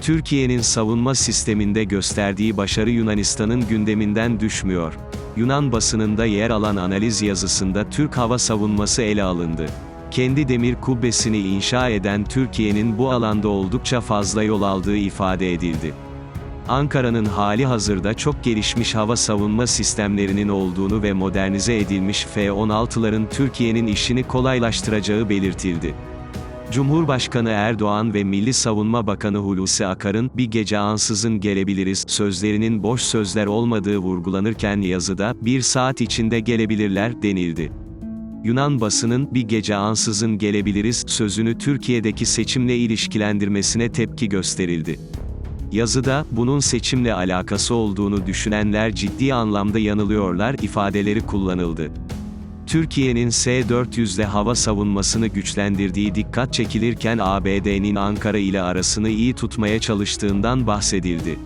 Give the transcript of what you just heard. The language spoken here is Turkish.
Türkiye'nin savunma sisteminde gösterdiği başarı Yunanistan'ın gündeminden düşmüyor. Yunan basınında yer alan analiz yazısında Türk hava savunması ele alındı. Kendi demir kubbesini inşa eden Türkiye'nin bu alanda oldukça fazla yol aldığı ifade edildi. Ankara'nın hali hazırda çok gelişmiş hava savunma sistemlerinin olduğunu ve modernize edilmiş F-16'ların Türkiye'nin işini kolaylaştıracağı belirtildi. Cumhurbaşkanı Erdoğan ve Milli Savunma Bakanı Hulusi Akar'ın bir gece ansızın gelebiliriz sözlerinin boş sözler olmadığı vurgulanırken yazıda bir saat içinde gelebilirler denildi. Yunan basının bir gece ansızın gelebiliriz sözünü Türkiye'deki seçimle ilişkilendirmesine tepki gösterildi. Yazıda, bunun seçimle alakası olduğunu düşünenler ciddi anlamda yanılıyorlar ifadeleri kullanıldı. Türkiye'nin S-400'le hava savunmasını güçlendirdiği dikkat çekilirken ABD'nin Ankara ile arasını iyi tutmaya çalıştığından bahsedildi.